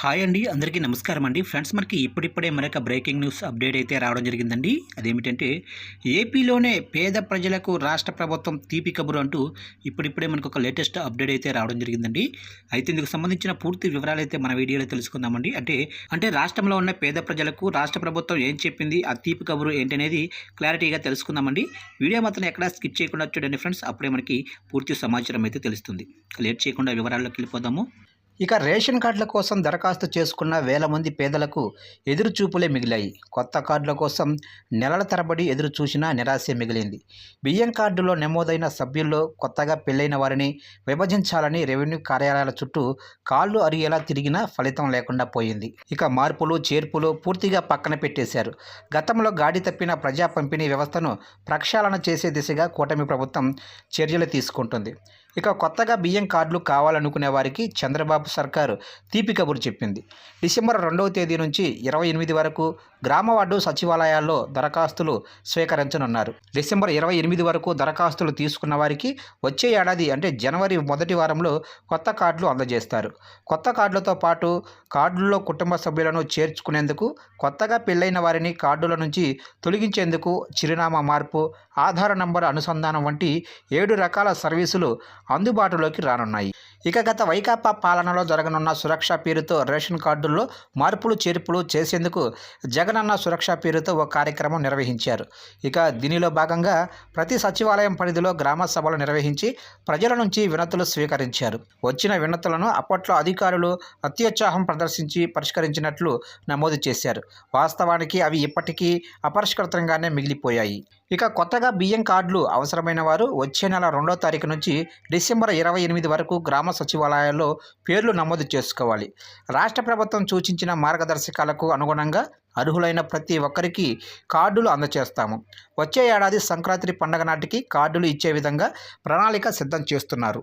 Hi అండి అందరికీ నమస్కారం అండి. ఫ్రెండ్స్ మనకి ఇప్పుడిప్పుడే మరొక బ్రేకింగ్ న్యూస్ అప్డేట్ అయితే రావడం జరిగిందండి. అదేమిటంటే ఏపీలోనే పేద ప్రజలకు రాష్ట్ర ప్రభుత్వం తీపి కబురు అంటూ ఇప్పుడిప్పుడే మనకు ఒక లేటెస్ట్ అప్డేట్ అయితే రావడం జరిగిందండి. అయితే ఇందుకు సంబంధించిన పూర్తి వివరాలు అయితే మన వీడియోలో తెలుసుకుందామండి. అంటే అంటే రాష్ట్రంలో ఉన్న పేద ప్రజలకు రాష్ట్ర ప్రభుత్వం ఏం చెప్పింది ఆ తీపి కబురు ఏంటనేది క్లారిటీగా తెలుసుకుందామండి. వీడియో మాత్రం ఎక్కడా స్కిప్ చేయకుండా చూడండి ఫ్రెండ్స్. అప్పుడే మనకి పూర్తి సమాచారం అయితే తెలుస్తుంది. లేట్ చేయకుండా వివరాల్లోకి వెళ్ళిపోదాము. ఇక రేషన్ కార్డుల కోసం దరఖాస్తు చేసుకున్న వేల మంది పేదలకు ఎదురుచూపులే మిగిలాయి. కొత్త కార్డుల కోసం నెలల తరబడి ఎదురు చూసినా నిరాశే మిగిలింది. బియ్యం కార్డులో నమోదైన సభ్యుల్లో కొత్తగా పెళ్ళైన వారిని విభజించాలని రెవెన్యూ కార్యాలయాల చుట్టూ కాళ్ళు అరిగేలా తిరిగినా ఫలితం లేకుండా పోయింది. ఇక మార్పులు చేర్పులు పూర్తిగా పక్కన పెట్టేశారు. గతంలో గాడి తప్పిన ప్రజా పంపిణీ వ్యవస్థను ప్రక్షాళన చేసే దిశగా కూటమి ప్రభుత్వం చర్యలు తీసుకుంటుంది. ఇక కొత్తగా బియ్యం కార్డులు కావాలనుకునే వారికి చంద్రబాబు సర్కారు తీపి కబురు చెప్పింది. డిసెంబర్ రెండవ తేదీ నుంచి ఇరవై ఎనిమిది వరకు గ్రామ వార్డు సచివాలయాల్లో దరఖాస్తులు స్వీకరించనున్నారు. డిసెంబర్ ఇరవై ఎనిమిది వరకు దరఖాస్తులు తీసుకున్న వారికి వచ్చే ఏడాది అంటే జనవరి మొదటి వారంలో కొత్త కార్డులు అందజేస్తారు. కొత్త కార్డులతో పాటు కార్డుల్లో కుటుంబ సభ్యులను చేర్చుకునేందుకు కొత్తగా పెళ్ళైన వారిని కార్డుల నుంచి తొలగించేందుకు చిరునామా మార్పు ఆధార్ నంబర్ అనుసంధానం వంటి ఏడు రకాల సర్వీసులు అందుబాటులోకి రానున్నాయి. ఇక గత వైకాపా పాలనలో జరగనున్న సురక్ష పేరుతో రేషన్ కార్డుల్లో మార్పులు చేర్పులు చేసేందుకు జగనన్న సురక్ష పేరుతో ఒక కార్యక్రమం నిర్వహించారు. ఇక దీనిలో భాగంగా ప్రతి సచివాలయం పరిధిలో గ్రామ సభలు నిర్వహించి ప్రజల నుంచి వినతులు స్వీకరించారు. వచ్చిన వినతులను అప్పట్లో అధికారులు అత్యుత్సాహం ప్రదర్శించి పరిష్కరించినట్లు నమోదు చేశారు. వాస్తవానికి అవి ఇప్పటికీ అపరిష్కృతంగానే మిగిలిపోయాయి. ఇక కొత్తగా బియ్యం కార్డులు అవసరమైన వారు వచ్చే నెల రెండో తారీఖు నుంచి డిసెంబర్ ఇరవై ఎనిమిది వరకు గ్రామ సచివాలయాల్లో పేర్లు నమోదు చేసుకోవాలి. రాష్ట్ర ప్రభుత్వం సూచించిన మార్గదర్శకాలకు అనుగుణంగా అర్హులైన ప్రతి ఒక్కరికి కార్డులు అందజేస్తాము వచ్చే ఏడాది సంక్రాంతి పండగ నాటికి కార్డులు ఇచ్చే విధంగా ప్రణాళిక సిద్ధం చేస్తున్నారు.